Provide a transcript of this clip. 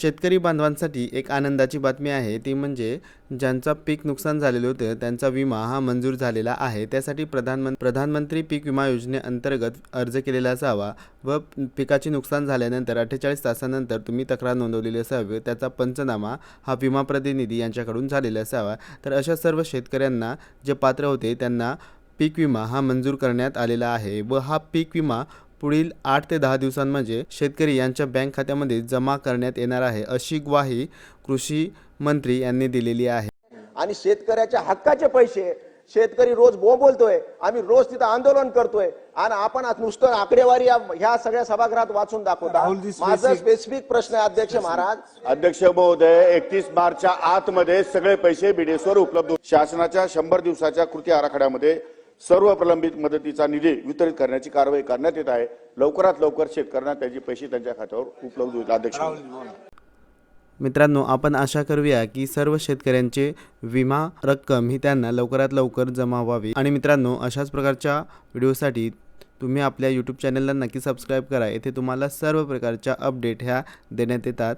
शेतकरी बांधवांसाठी एक आनंदाची बातमी आहे. ती म्हणजे ज्यांचा पीक नुकसान झालेलं होतं त्यांचा विमा हा मंजूर झालेला आहे. त्यासाठी प्रधानमं प्रधानमंत्री पीक विमा योजनेअंतर्गत अर्ज केलेला असावा व पिकाचे नुकसान झाल्यानंतर अठ्ठेचाळीस तासानंतर तुम्ही तक्रार नोंदवलेली असावी त्याचा पंचनामा हा विमा प्रतिनिधी यांच्याकडून झालेला असावा. तर अशा सर्व शेतकऱ्यांना जे पात्र होते त्यांना पीक विमा हा मंजूर करण्यात आलेला आहे व हा पीक विमा पुढील आठ ते दहा दिवसांमध्ये शेतकरी यांच्या बँक खात्यामध्ये जमा करण्यात येणार आहे अशी ग्वाही कृषी मंत्री यांनी दिलेली आहे. आणि शेतकऱ्याच्या हक्काचे पैसे शेतकरी रोज बोलतोय आम्ही रोज तिथं आंदोलन करतोय आणि आपण आज नुसतं आकडेवारी या- ह्या सगळ्या सभागृहात वाचून दाखवता माझा स्पेसिफिक प्रश्न आहे अध्यक्ष महाराज. अध्यक्ष महोदय एकतीस मार्चच्या आतमध्ये सगळे पैसे बीडीएसवर उपलब्ध. शासनाच्या शंभर दिवसाच्या कृती आराखड्यामध्ये सर्व प्रलंबित मदतीचा निधी वितरित करण्याची कारवाई करण्यात येत आहे. लवकरात लवकर शेतकऱ्यांना त्याचे पैसे त्यांच्या खात्यावर उपलब्ध होईल अध्यक्ष. मित्रांनो आपण आशा करूया की सर्व शेतकऱ्यांचे विमा रक्कम ही त्यांना लवकरात लवकर जमा व्हावी. आणि मित्रांनो अशाच प्रकारच्या व्हिडिओसाठी तुम्ही आपल्या यूट्यूब चॅनलला नक्की सबस्क्राईब करा. येथे तुम्हाला सर्व प्रकारच्या अपडेट ह्या देण्यात येतात.